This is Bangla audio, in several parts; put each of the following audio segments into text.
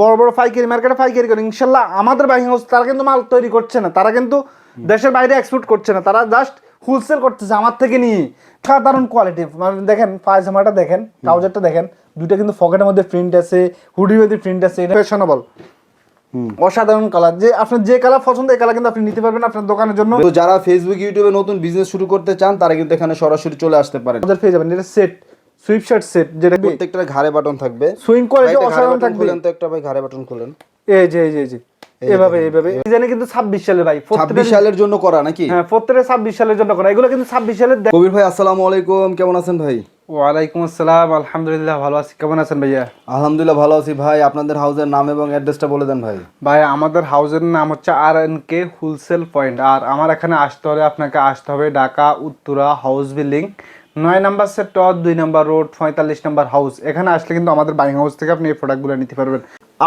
বড় বড় পাইকারি মার্কেটে পাইকারি করে ইনশাল্লাহ আমাদের বাইং হাউস তারা কিন্তু মাল তৈরি করছে না। তারা কিন্তু দেশের বাইরে এক্সপোর্ট করছে না। তারা জাস্ট হোলসেল করতেছে আমার থেকে নিয়ে। সাধারণ কোয়ালিটি মানে দেখেন পায়জামাটা দেখেন ট্রাউজারটা দেখেন দুইটা কিন্তু ফকেটের মধ্যে প্রিন্ট আছে হুডির মধ্যে প্রিন্ট আছে এটা ফ্যাশনেবল অসাধারণ কালার যে আপনার যে কালার পছন্দ এই কালার কিন্তু আপনি নিতে পারবেন আপনার দোকানের জন্য। তো যারা ফেসবুক ইউটিউবে নতুন বিজনেস শুরু করতে চান তারা কিন্তু এখানে সরাসরি চলে আসতে পারেন। পেয়ে যাবেন এটা সেট সেট যেটা প্রত্যেকটা ঘাড়ে বাটন থাকবে। সুইং কোয়ালিটি অসাধারণ থাকবে। তো একটা ভাই ঘাড়ে বাটন খুলেন। এই যে এই যে এই যে। এভাবে এভাবে। ডিজাইনে কিন্তু ছাব্বিশ সালে ভাই ছাব্বিশ সালের জন্য করা নাকি? হ্যাঁ প্রত্যেকটা ছাব্বিশ সালের জন্য করা। এগুলো কিন্তু ছাব্বিশ সালের কবির ভাই আসসালামু আলাইকুম। কেমন আছেন ভাই? ওয়ালাইকুম আসসালাম। আলহামদুলিল্লাহ ভালো আছি। কেমন আছেন ভাইয়া? আলহামদুলিল্লাহ ভালো আছি ভাই। আপনাদের হাউসের নাম এবং অ্যাড্রেসটা বলে দেন ভাই। ভাই আমাদের হাউসের নাম হচ্ছে R N K wholesale point আর আমার এখানে আসতে হলে আপনাকে আসতে হবে ঢাকা উত্তরা হাউস বিল্ডিং নয় নাম্বার সেক্টর দুই নাম্বার রোড পঁয়তাল্লিশ নাম্বার হাউস এখানে আসলে কিন্তু আমাদের বাইং হাউস থেকে আপনি এই প্রোডাক্টগুলো নিতে পারবেন।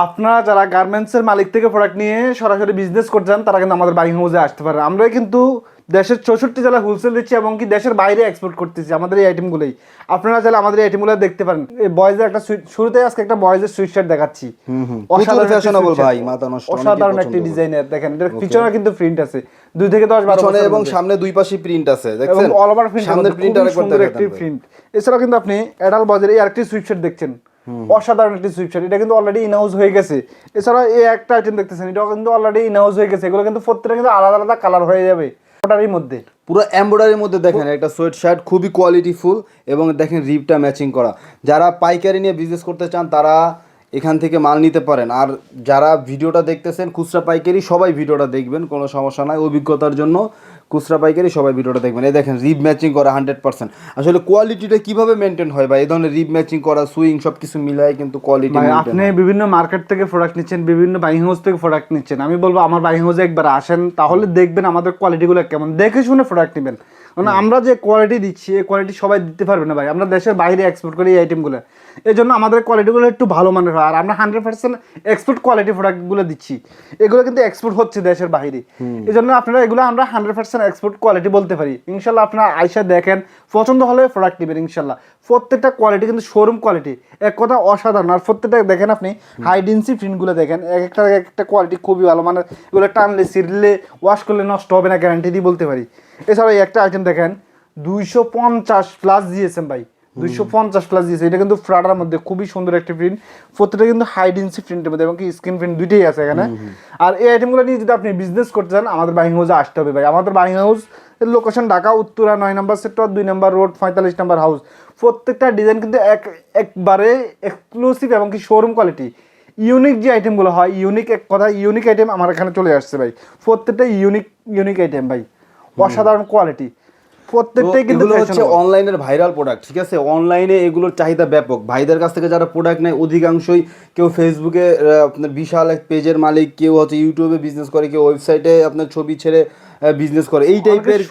আপনারা যারা গার্মেন্টসের মালিক থেকে প্রোডাক্ট নিয়ে সরাসরি বিজনেস করতে চান, তারা কিন্তু আমাদের বাইং হাউসে আসতে পারে। আমরাই কিন্তু দেশের চৌষট্টি জেলা হোলসেল দিচ্ছি এবং কি দেশের বাইরে এক্সপোর্ট করতেছি আমাদের এই আইটেমগুলোই আপনারা চাইলে আমাদের এই আইটেমগুলো দেখতে পারেন। বয়েজের একটা শুরুতে আজকে একটা বয়েজের সুইট শার্ট দেখাচ্ছি। প্রচুর একটি ভাই, মাথা নষ্ট, অসাধারণ একটি ডিজাইনের দেখেন এটার পিছনে কিন্তু প্রিন্ট আছে। দুই থেকে দশ বারো পিছনে এবং সামনে দুই পাশে প্রিন্ট আছে এবং দেখছেন? অল ওভার প্রিন্ট সামনের প্রিন্ট আরেকবার সুন্দর দেখাতেন একটি প্রিন্ট এছাড়াও কিন্তু আপনি অ্যাডাল বাজারে এই আরেকটি সুইটশার্ট দেখছেন। অসাধারণ একটি সুইটশার্ট এটা কিন্তু অলরেডি ইনহাউস হয়ে গেছে। এছাড়া এই একটা আইটেম দেখতেছেন এটাও কিন্তু অলরেডি ইনহাউস হয়ে গেছে। এগুলো কিন্তু প্রত্যেকটা কিন্তু আলাদা আলাদা কালার হয়ে যাবে। ওটারই মধ্যে? পুরো এমব্রয়ডারির মধ্যে দেখেন, একটা সোয়েট শার্ট খুবই কোয়ালিটিফুল এবং দেখেন রিপটা ম্যাচিং করা। যারা পাইকারি নিয়ে বিজনেস করতে চান, তারা এখান থেকে মাল নিতে পারেন। আর যারা ভিডিওটা দেখতেছেন, খুচরা পাইকারি, সবাই ভিডিওটা দেখবেন, কোনো সমস্যা নাই। অভিজ্ঞতার জন্য খুচরা পাইকারি সবাই ভিডিওটা দেখবেন। এই দেখেন রিপ ম্যাচিং করা হান্ড্রেড পার্সেন্ট আসলে কোয়ালিটিটা কীভাবে মেনটেন হয় বা এই ধরনের রিপ ম্যাচিং করা সুইং সব কিছু মিলাই কিন্তু কোয়ালিটি আপনি বিভিন্ন মার্কেট থেকে প্রোডাক্ট নিচ্ছেন বিভিন্ন বাইং হাউস থেকে প্রোডাক্ট নিচ্ছেন। আমি বলব আমার বাইং হাউসে একবার আসেন তাহলে দেখবেন আমাদের কোয়ালিটিগুলো কেমন। দেখে শুনে প্রোডাক্ট নেবেন। কারণ আমরা যে কোয়ালিটি দিচ্ছি এই কোয়ালিটি সবাই দিতে পারবে না ভাই। আমরা দেশের বাইরে এক্সপোর্ট করি এই আইটেমগুলো এই জন্য আমাদের কোয়ালিটিগুলো একটু ভালো মানের হয়। আর আমরা হান্ড্রেড পার্সেন্ট এক্সপোর্ট কোয়ালিটি প্রোডাক্টগুলো দিচ্ছি। এগুলো কিন্তু এক্সপোর্ট হচ্ছে দেশের বাইরে। এই জন্য আপনারা এগুলো আমরা হান্ড্রেড পার্সেন্ট এক্সপোর্ট কোয়ালিটি বলতে পারি। ইনশাল্লাহ আপনারা আইসা দেখেন পছন্দ হলে প্রোডাক্ট নেবেন ইনশাল্লাহ। প্রত্যেকটা কোয়ালিটি কিন্তু শোরুম কোয়ালিটি এক কথা অসাধারণ। আর প্রত্যেকটা দেখেন আপনি হাইডেন্সি প্রিন্টগুলো দেখেন এক একটা এক একটা কোয়ালিটি খুবই ভালো। মানে এগুলো টানলে সিরলে ওয়াশ করলে নষ্ট হবে না গ্যারান্টি দিয়ে বলতে পারি। এছাড়া একটা আইটেম দেখেন দুইশো পঞ্চাশ প্লাস দিয়েছেন ভাই। দুইশো পঞ্চাশ প্লাস দিয়েছে। এটা কিন্তু ফ্রাডার মধ্যে খুবই সুন্দর একটা প্রিন্ট প্রত্যেকটা কিন্তু হাইডেন্সি প্রিন্টের মধ্যে এবং কি স্ক্রিন প্রিন্ট দুইটাই আছে এখানে। আর এই আইটেমগুলো নিয়ে যদি আপনি বিজনেস করতে চান আমাদের বাইং হাউসে আসতে হবে ভাই। আমাদের buying house location Dhaka Uttara নয় নম্বর সেক্টর দুই নম্বর রোড পঁয়তাল্লিশ নম্বর হাউস প্রত্যেকটা ডিজাইন কিন্তু এক একবারে এক্সক্লুসিভ এবং কি শোরুম কোয়ালিটি ইউনিক যে আইটেমগুলো হয় ইউনিক এক কথা ইউনিক আইটেম আমার এখানে চলে আসছে ভাই। প্রত্যেকটা ইউনিক ইউনিক আইটেম ভাই। অসাধারণ কোয়ালিটি প্রত্যেকটাই কিন্তু হচ্ছে অনলাইনের ভাইরাল প্রোডাক্ট ঠিক আছে? অনলাইনে এগুলোর চাহিদা ব্যাপক। ভাইদের কাছ থেকে যারা প্রোডাক্ট নেয় অধিকাংশই কেউ ফেসবুকে আপনার বিশাল এক পেজের মালিক কেউ হচ্ছে ইউটিউবে বিজনেস করে কেউ ওয়েবসাইটে আপনার ছবি ছেড়ে বিজনেস করে। এই টাইপের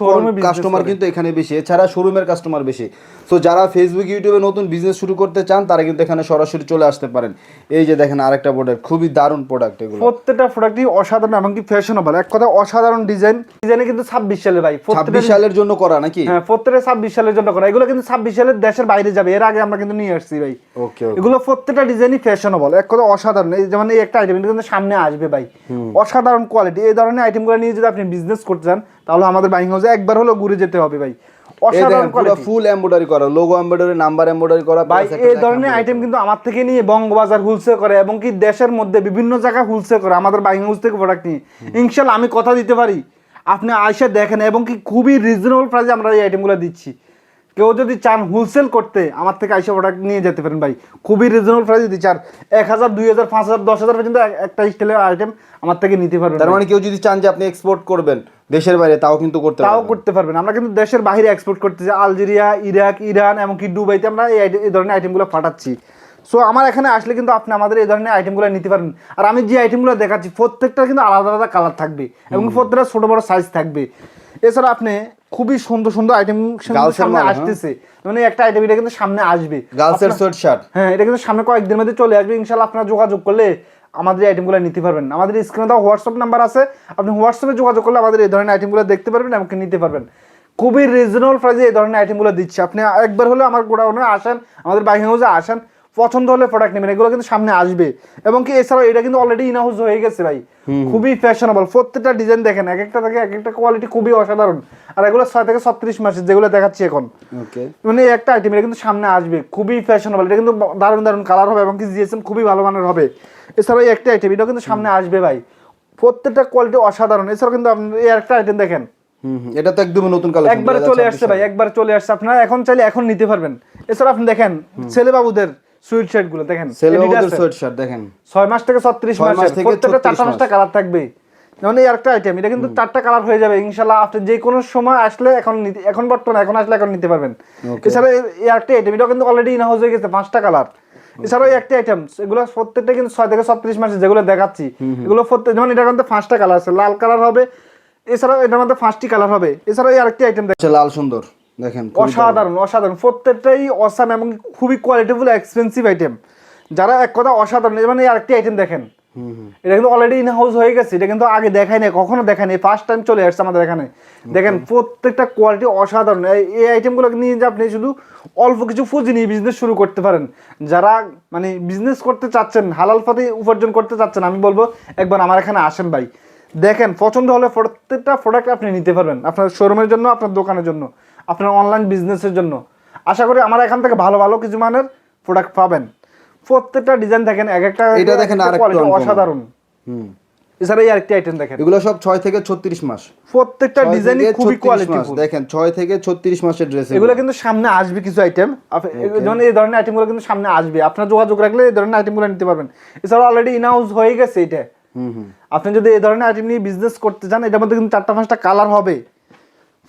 কাস্টমার কিন্তু এখানে বেশি। এছাড়া শোরুমের কাস্টমার বেশি। সো যারা ফেসবুক ইউটিউবে নতুন বিজনেস শুরু করতে চান তারা কিন্তু এখানে সরাসরি চলে আসতে পারেন। এই যে দেখেন আরেকটা প্রোডাক্ট খুবই দারুণ প্রোডাক্ট এগুলো। প্রত্যেকটা প্রোডাক্টই অসাধারণ এমনকি ফ্যাশনেবল এক কথা অসাধারণ ডিজাইন ডিজাইনে কিন্তু ছাব্বিশ সালে ভাই। ছাব্বিশ সালের জন্য করা নাকি? হ্যাঁ প্রত্যেকটা ছাব্বিশ সালের জন্য করা। এগুলো কিন্তু ছাব্বিশ সালের দেশের বাইরে যাবে। এর আগে আমরা কিন্তু নিয়ে আসছি ভাই। ওকে এগুলো প্রত্যেকটা ডিজাইনই ফ্যাশনেবল এক কথা অসাধারণ। এই যেমন এই একটা আইটেম কিন্তু সামনে আসবে ভাই। অসাধারণ কোয়ালিটি এই ধরনের আইটেমগুলো নিয়ে যদি আপনি বিজনেস করতে চান তাহলে আমাদের বাইং হাউসে একবার হলো ঘুরে যেতে হবে ভাই। ফুল এমব্রয়ডারি করা লোগো এমব্রয়ডারি নাম্বার এমব্রয়ডারি করা ভাই এই ধরনের আইটেম কিন্তু আমার থেকে নিয়ে বঙ্গবাজার হুলসে করে এবং কি দেশের মধ্যে বিভিন্ন জায়গায় হুলসে করে আমাদের বাইং হাউস থেকে প্রোডাক্ট নিয়ে। ইনশাল্লাহ আমি কথা দিতে পারি। আপনি আইসা দেখেন এবং কি খুবই রিজনেবল প্রাইসে আমরা এই আইটেম আইটেমগুলো দিচ্ছি। কেউ যদি চান হোলসেল করতে আমার থেকে আইসা প্রোডাক্ট নিয়ে যেতে পারেন ভাই। খুবই রিজনেবল প্রাইসে যদি চান এক হাজার দুই হাজার পাঁচ হাজার দশ হাজার পর্যন্ত একটা স্টাইলের আইটেম আমার থেকে নিতে পারবেন তার মানে কেউ যদি চান যে আপনি এক্সপোর্ট করবেন দেশের বাইরে তাও কিন্তু করতে তাও করতে পারবেন। আমরা কিন্তু দেশের বাইরে এক্সপোর্ট করতেছি আলজেরিয়া ইরাক ইরান এমনকি দুবাইতে আমরা এই ধরনের আইটেমগুলো পাঠাচ্ছি সো আমার এখানে আসলে কিন্তু আপনি আমাদের এই ধরনের আইটেমগুলো নিতে পারেন। আর আমি যে আইটেমগুলো দেখাচ্ছি প্রত্যেকটা কিন্তু আলাদা আলাদা কালার থাকবে এবং প্রত্যেকটা ছোট বড় সাইজ থাকবে। এছাড়া আপনি খুবই সুন্দর সুন্দর আইটেম সামনে হ্যাঁ? আসতেছে। মানে একটা আইটেম এটা কিন্তু সামনে আসবে। গার্লসের সোয়েট শার্ট হ্যাঁ এটা কিন্তু সামনে কয়েকদিনের মধ্যে চলে আসবে। ইনশাল্লাহ আপনারা যোগাযোগ করলে আমাদের আইটেমগুলো নিতে পারবেন। আমাদের স্ক্রিনে দেওয়া হোয়াটসঅ্যাপ নাম্বার আছে। আপনি হোয়াটসঅ্যাপে যোগাযোগ করলে আমাদের এই ধরনের আইটেমগুলো দেখতে পারবেন এবং নিতে পারবেন। খুবই রিজনেবল প্রাইসে এই ধরনের আইটেমগুলো দিচ্ছি। আপনি একবার হলে আমার গোডাউনে আসেন আমাদের বাইং হাউসে আসেন। পছন্দ হলে প্রোডাক্ট নেবেন এগুলো কিন্তু সামনে আসবে। এবং কি এছাড়াও এটা কিন্তু অলরেডি ইনহাউস হয়ে গেছে ভাই। খুবই ফ্যাশনেবল প্রত্যেকটা ডিজাইন দেখেন এক একটা থেকে এক একটা কোয়ালিটি খুবই অসাধারণ। আর এগুলো ছয় থেকে ছত্রিশ মাসের যেগুলো দেখাচ্ছি এখন। মানে একটা আইটেম এটা কিন্তু সামনে আসবে। খুবই ফ্যাশনেবল এটা কিন্তু দারুণ দারুণ কালার হবে এবং কি জিএসএম খুবই ভালো মানের হবে। এছাড়াও এই একটা আইটেম এটা কিন্তু সামনে আসবে ভাই। প্রত্যেকটা কোয়ালিটি অসাধারণ। এছাড়াও কিন্তু আপনি এই একটা আইটেম দেখেন। এটা তো একদমই নতুন কালেকশন একবারে চলে আসছে ভাই একবার চলে আসছে। আপনারা এখন চাইলে এখন নিতে পারবেন। এছাড়া আপনি দেখেন ছেলে বাবুদের সুইট শার্টগুলো দেখেন শার্ট দেখেন। মাস থেকে ছত্রিশ ছয় মাস মাস প্রত্যেকটা চারটা। পাঁচটা কালার থাকবে। যেমন এই একটা আইটেম এটা কিন্তু চারটা কালার হয়ে যাবে আপনি যে কোনো সময় আসলে এখন এখন বর্তমানে এখন আসলে এখন নিতে পারবেন। এছাড়া এই- একটা আইটেম এটা কিন্তু অলরেডি ইন হাউস হয়ে গেছে পাঁচটা কালার। এছাড়াও একটা আইটেম এগুলো প্রত্যেকটা কিন্তু ছয় থেকে ছত্রিশ মাসে যেগুলো দেখাচ্ছি এগুলো প্রত্যেক যেমন এটার মধ্যে পাঁচটা কালার আছে লাল কালার হবে এছাড়াও এটার মধ্যে পাঁচটি কালার হবে। এছাড়াও এই আরেকটি আইটেম হচ্ছে লাল সুন্দর। দেখেন অসাধারণ অসাধারণ। প্রত্যেকটাই অসাম এবং খুবই কোয়ালিটিফুল এক্সপেন্সিভ আইটেম যারা এক কথা অসাধারণ এই আরেকটি আইটেম দেখেন। এটা কিন্তু অলরেডি ইন হাউস হয়ে গেছে এটা কিন্তু আগে দেখাই নাই কখনো দেখাই নাই ফার্স্ট টাইম চলে আসছে আমাদের এখানে। দেখেন প্রত্যেকটা কোয়ালিটি অসাধারণ। এই- এই আইটেমগুলো নিয়ে যে আপনি শুধু অল্প কিছু পুঁজি নিয়ে বিজনেস শুরু করতে পারেন। যারা মানে বিজনেস করতে চাচ্ছেন হালাল পথে উপার্জন করতে চাচ্ছেন আমি বলব একবার আমার এখানে আসেন ভাই। দেখেন পছন্দ হলে প্রত্যেকটা প্রোডাক্ট আপনি নিতে পারবেন আপনার শোরুমের জন্য আপনার দোকানের জন্য। আপনার অনলাইন বিজনেসের জন্য। আশা করি আমার এখান থেকে ভালো ভালো কিছু মানের প্রোডাক্ট পাবেন। প্রত্যেকটা ডিজাইন দেখেন এক একটা এটা দেখেন। অসাধারণ। হুম। এছাড়া এই আরেকটি আইটেম দেখেন। এগুলো সব ছয় থেকে ছত্রিশ মাস। প্রত্যেকটা ডিজাইনই খুবই 36 কোয়ালিটি মাস। দেখেন ছয় থেকে ছত্রিশ মাসের ড্রেস এগুলো। কিন্তু সামনে আসবে কিছু আইটেম যেমন এই ধরনের আইটেমগুলো কিন্তু সামনে আসবে। আপনার যোগাযোগ রাখলে এই ধরনের আইটেমগুলো নিতে পারবেন। এছাড়া অলরেডি ইনহাউস হয়ে গেছে এটা। হুম হুম। আপনি যদি এই ধরনের আইটেম নিয়ে বিজনেস করতে চান এটার মধ্যে কিন্তু চারটা পাঁচটা কালার হবে।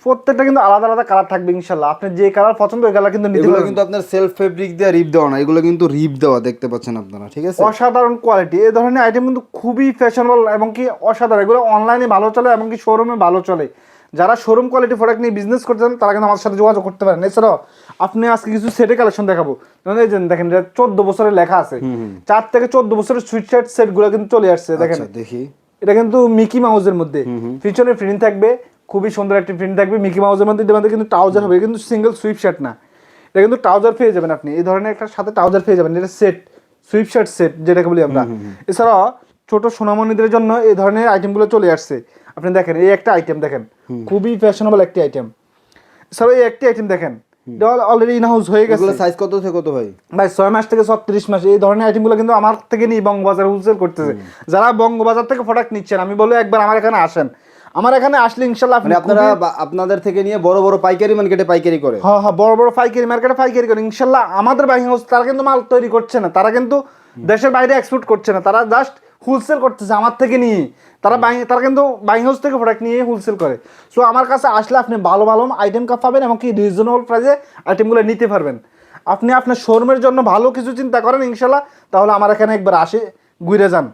প্রত্যেকটা কিন্তু আলাদা আলাদা কালার থাকবে ইনশাল্লাহ আপনি যে কালার পছন্দ ওই কালার কিন্তু নিতে পারবেন। কিন্তু আপনার সেলফ ফেব্রিক দিয়ে রিপ দেওয়া না এগুলো কিন্তু রিপ দেওয়া দেখতে পাচ্ছেন আপনারা ঠিক আছে? অসাধারণ কোয়ালিটি এই ধরনের আইটেম কিন্তু খুবই ফ্যাশনেবল এবং কি অসাধারণ। এগুলো অনলাইনে ভালো চলে এবং কি শোরুমে ভালো চলে। যারা শোরুম কোয়ালিটি প্রোডাক্ট নিয়ে বিজনেস করতে চান তারা কিন্তু আমার সাথে যোগাযোগ করতে পারেন। এছাড়াও আপনি আজকে কিছু সেটে কালেকশন দেখাবো। এই যে দেখেন এটা চোদ্দ বছরের লেখা আছে। চার থেকে চোদ্দ বছরের সুইট শার্ট সেটগুলো কিন্তু চলে আসছে দেখেন। আচ্ছা দেখি। এটা কিন্তু মিকি মাউজের মধ্যে। পিছনে প্রিন্ট থাকবে। খুবই সুন্দর একটি প্রিন্ট থাকবে মিকি মাউজের মধ্যে মধ্যে কিন্তু ট্রাউজার হবে কিন্তু সিঙ্গেল সুইপ শার্ট না। এটা কিন্তু ট্রাউজার পেয়ে যাবেন আপনি। এই ধরনের একটা সাথে ট্রাউজার পেয়ে যাবেন এটা সেট সুইপ শার্ট সেট যেটাকে বলি আমরা। এছাড়া ছোট সোনামণিদের জন্য এই ধরনের আইটেমগুলো চলে আসছে। আপনি দেখেন এই একটা আইটেম দেখেন। খুবই ফ্যাশনেবল একটি আইটেম এছাড়া এই একটি আইটেম দেখেন। এটা অলরেডি ইন হাউস হয়ে গেছে। সাইজ কত থেকে কত ভাই? ভাই ছয় মাস থেকে ছত্রিশ মাস এই ধরনের আইটেমগুলো কিন্তু আমার থেকে নিয়ে বঙ্গবাজার হোলসেল করতেছে। যারা বঙ্গবাজার থেকে প্রোডাক্ট নিচ্ছেন আমি বলব একবার আমার এখানে আসেন। আমার এখানে আসলে ইনশাল্লাহ আপনি মানে আপনারা আপনাদের থেকে নিয়ে বড় বড় পাইকারি মার্কেটে পাইকারি করে। হ্যাঁ হ্যাঁ বড় বড় পাইকারি মার্কেটে পাইকারি করে। ইনশাল্লাহ আমাদের বাইং হাউস তারা কিন্তু মাল তৈরি করছে না। তারা কিন্তু দেশের বাইরে এক্সপোর্ট করছে না। তারা জাস্ট হোলসেল করতেছে আমার থেকে নিয়ে। তারা বাই তারা কিন্তু বাইং হাউস থেকে প্রোডাক্ট নিয়ে হোলসেল করে। সো আমার কাছে আসলে আপনি ভালো ভালো আইটেম কাপ পাবেন এমনকি রিজনেবল প্রাইসে আইটেমগুলো নিতে পারবেন। আপনি আপনার শোরুমের জন্য ভালো কিছু চিন্তা করেন ইনশাল্লাহ তাহলে আমার এখানে একবার আসে ঘুরে যান।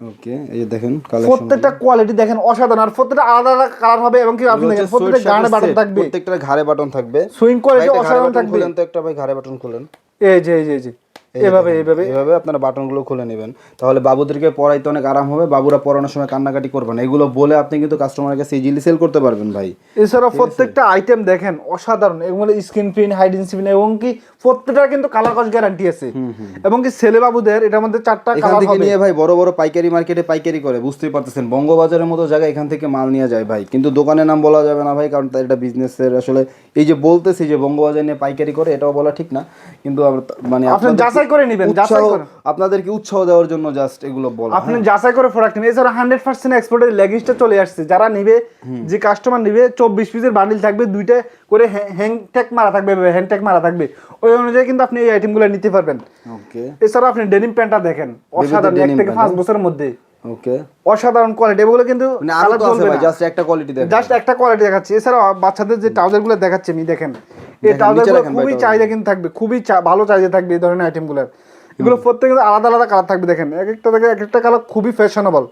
ওকে এই যে দেখেন প্রত্যেকটা কোয়ালিটি দেখেন অসাধারণ। আর প্রত্যেকটা আলাদা আলাদা কালার হবে এবং কি আপনি দেখেন? প্রত্যেকটা বাটন থাকবে। প্রত্যেকটা ঘাড়ে বাটন থাকবে। সুইং কোয়ালিটি অসাধারণ থাকবে। তো একটা ভাই ঘাড়ে বাটন খুলেন। এই যে এই যে। এভাবে এভাবে। এভাবে আপনারা বাটনগুলো খুলে নেবেন। তাহলে বাবুদেরকে পড়াইতে অনেক আরাম হবে বাবুরা পড়ানোর সময় কান্নাকাটি করবেন এগুলো বলে আপনি কিন্তু কাস্টমারের কাছে ইজিলি সেল করতে পারবেন ভাই। এছাড়া প্রত্যেকটা আইটেম দেখেন অসাধারণ। এগুলো স্ক্রিন প্রিন্ট হাইডিন স্ক্রিন এবং কি প্রত্যেকটা কিন্তু কালার কস গ্যারান্টি আছে। এবং কি ছেলে বাবুদের এটার মধ্যে চারটা কালার থেকে নিয়ে ভাই বড় বড় পাইকারি মার্কেটে পাইকারি করে বুঝতেই পারতেছেন। বঙ্গবাজারের মতো জায়গায় এখান থেকে মাল নিয়ে যায় ভাই। কিন্তু দোকানের নাম বলা যাবে না ভাই কারণ তার এটা বিজনেসের আসলে এই যে বলতেছি যে বঙ্গবাজার নিয়ে পাইকারি করে এটাও বলা ঠিক না। কিন্তু মানে আপনি আপনাদেরকে যাচাই করে নিবেন, যাচাই করে। আপনাদেরকে উৎসাহ দেওয়ার জন্য জাস্ট এগুলো বলা আপনি যাচাই করে প্রোডাক্ট নেবেন এছাড়া হান্ড্রেড পার্সেন্ট এক্সপোর্টের লেগিংসটা চলে আসছে। যারা নিবে যে কাস্টমার নিবে চব্বিশ পিসের বান্ডিল থাকবে দুইটা করে হ্যাং ট্যাগ মারা থাকবে হ্যান্ড ট্যাগ মারা থাকবে। ওই অনুযায়ী কিন্তু আপনি এই আইটেমগুলো নিতে পারবেন। ওকে এছাড়া আপনি ডেনিম প্যান্টটা দেখেন অসাধারণ এক থেকে পাঁচ? বছরের মধ্যে। ওকে অসাধারণ কোয়ালিটি এগুলো কিন্তু মানে। জাস্ট একটা কোয়ালিটি জাস্ট একটা কোয়ালিটি দেখাচ্ছি। এছাড়াও বাচ্চাদের যে ট্রাউজারগুলো দেখাচ্ছে আমি দেখেন। এই খুবই চাহিদা কিন্তু থাকবে খুবই ভালো চাহিদা থাকবে এই ধরনের আইটেমগুলোর। এগুলো প্রত্যেক আলাদা আলাদা কালার থাকবে দেখেন। এক একটা থেকে এক একটা কালার খুবই ফ্যাশনেবল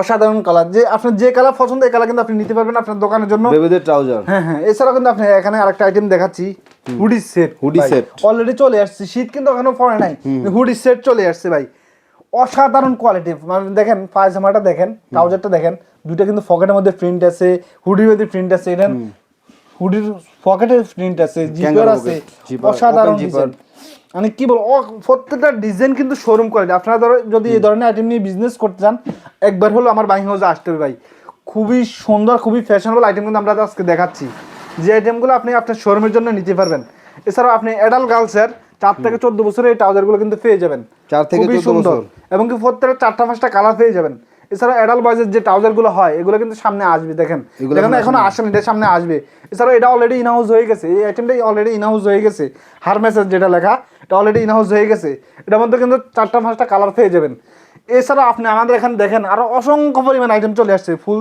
অসাধারণ কালার যে আপনার যে কালার পছন্দ এই কালার কিন্তু আপনি নিতে পারবেন আপনার দোকানের জন্য। বেবিদের ট্রাউজার হ্যাঁ হ্যাঁ এছাড়াও কিন্তু আপনি এখানে আরেকটা আইটেম দেখাচ্ছি hoodie set Hoodie set। Already চলে আসছে শীত কিন্তু এখনও পড়ে নাই হুডি সেট চলে আসছে ভাই। অসাধারণ কোয়ালিটি মানে দেখেন পায়জামাটা দেখেন ট্রাউজারটা দেখেন দুইটা কিন্তু পকেটের মধ্যে প্রিন্ট আছে হুডির মধ্যে প্রিন্ট আছে এটা হুডির পকেটে প্রিন্ট আছে জিপার আছে অসাধারণ ডিজাইন মানে কি বল ও প্রত্যেকটা ডিজাইন কিন্তু শোরুম কোয়ালিটি আপনারা ধরো যদি এই ধরনের আইটেম নিয়ে বিজনেস করতে চান একবার হলো আমার বাইং হাউসে আসতে হবে ভাই। খুবই সুন্দর খুবই ফ্যাশনেবল আইটেম কিন্তু আমরা আজকে দেখাচ্ছি। যে আইটেমগুলো আপনি আপনার শোরুমের জন্য নিতে পারবেন। এছাড়াও আপনি অ্যাডাল্ট গার্লসের চার থেকে চোদ্দ বছরের এই ট্রাউজারগুলো কিন্তু পেয়ে যাবেন। চার থেকে সুন্দর। এবং কি প্রত্যেকটা চারটা পাঁচটা কালার পেয়ে যাবেন। এছাড়াও অ্যাডাল্ট বয়েজের যে ট্রাউজারগুলো হয় এগুলো কিন্তু সামনে আসবে দেখেন। দেখেন এখন এখনও আসেনি এটা সামনে আসবে। এছাড়াও এটা অলরেডি ইনহাউস হয়ে গেছে এই আইটেমটাই অলরেডি ইনহাউস হয়ে গেছে। হারমেসের যেটা লেখা এটা অলরেডি ইনহাউস হয়ে গেছে। এটার মধ্যে কিন্তু চারটা পাঁচটা কালার পেয়ে যাবেন। এছাড়া আপনি আমাদের এখানে দেখেন আরও অসংখ্য পরিমাণ আইটেম চলে আসছে। ফুল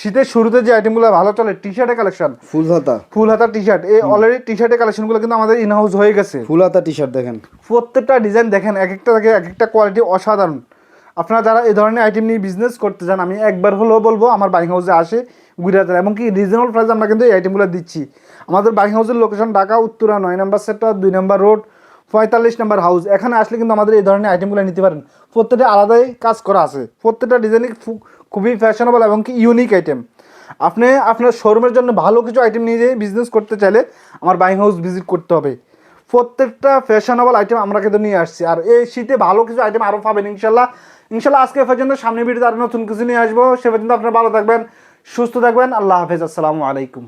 শীতের শুরুতে যে আইটেমগুলো ভালো চলে টি শার্টের কালেকশন ফুল হাতা। ফুল হাতা টি শার্ট এই অলরেডি টি শার্টের কালেকশনগুলো কিন্তু আমাদের ইনহাউস হয়ে গেছে। ফুল হাতা টি শার্ট দেখেন। প্রত্যেকটা ডিজাইন দেখেন এক একটা থেকে এক একটা কোয়ালিটি অসাধারণ। আপনারা যারা এই ধরনের আইটেম নিয়ে বিজনেস করতে চান, আমি একবার হলেও বলব আমার বাইং হাউসে আসে গুজরাটের এবং কি রিজনেবল প্রাইস আমরা কিন্তু এই আইটেমগুলো দিচ্ছি। আমাদের বাইং হাউসের লোকেশন ঢাকা, উত্তরা, নয় নম্বর সেক্টর দুই নম্বর রোড পঁয়তাল্লিশ নম্বর হাউস এখানে আসলে কিন্তু আমাদের এই ধরনের আইটেমগুলো নিতে পারেন। প্রত্যেকটা আলাদাই কাজ করা আছে। প্রত্যেকটা ডিজাইনই খুবই ফ্যাশনেবল এবং কি ইউনিক আইটেম আপনি আপনার শোরুমের জন্য ভালো কিছু আইটেম নিয়ে বিজনেস করতে চাইলে আমার বাইং হাউস ভিজিট করতে হবে। প্রত্যেকটা ফ্যাশনেবল আইটেম আমরা কিন্তু নিয়ে আসছি। আর এই শীতে ভালো কিছু আইটেম আরও পাবেন, ইনশাল্লাহ। ইনশাল্লাহ আজকে পর্যন্ত, সামনে ভিডিওতে আরও নতুন কিছু নিয়ে আসব। সে পর্যন্ত আপনারা ভালো থাকবেন, সুস্থ থাকবেন। আল্লাহ হাফেজ, আসসালামু আলাইকুম।